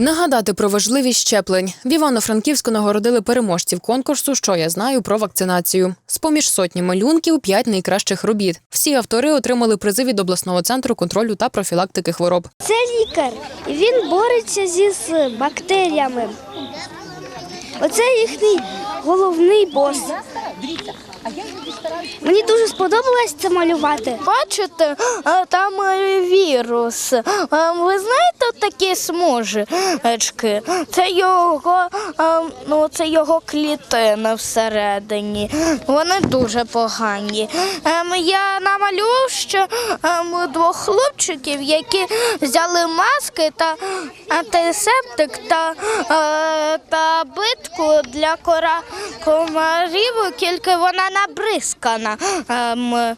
Нагадати про важливість щеплень. В Івано-Франківську нагородили переможців конкурсу Що я знаю про вакцинацію. З поміж сотні малюнків п'ять найкращих робіт. Всі автори отримали призи від обласного центру контролю та профілактики хвороб. Це лікар, він бореться зі бактеріями. Оце їхній головний бос. Мені дуже сподобалось це малювати. Бачите, там вірус. Ви знаєте такі смужечки? Це його, ну, це його клітина всередині. Вони дуже погані. Ем, Я намалював ще ем, двох хлопчиків, які взяли маски та антисептик та, е, та битку для кора комарів, тільки вона набризкана. Ем,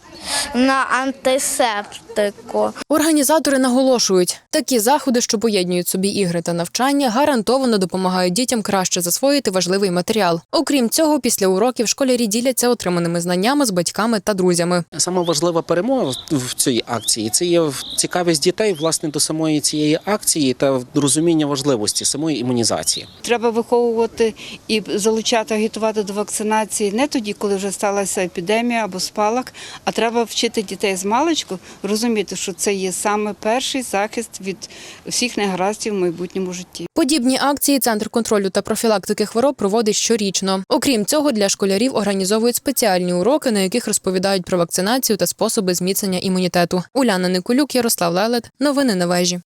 на антисептику. Організатори наголошують, такі заходи, що поєднують собі ігри та навчання, гарантовано допомагають дітям краще засвоїти важливий матеріал. Окрім цього, після уроків школярі діляться отриманими знаннями з батьками та друзями. Сама важлива перемога в цій акції це є цікавість дітей власне до самої цієї акції та розуміння важливості самої імунізації. Треба виховувати і залучати, агітувати до вакцинації не тоді, коли вже сталася епідемія або спалах, а треба вчити дітей з маличку розуміти, що це є саме перший захист від всіх негараздів в майбутньому житті. Подібні акції Центр контролю та профілактики хвороб проводить щорічно. Окрім цього, для школярів організовують спеціальні уроки, на яких розповідають про вакцинацію та способи зміцнення імунітету. Уляна Николюк, Ярослав Лелет. Новини на вежі.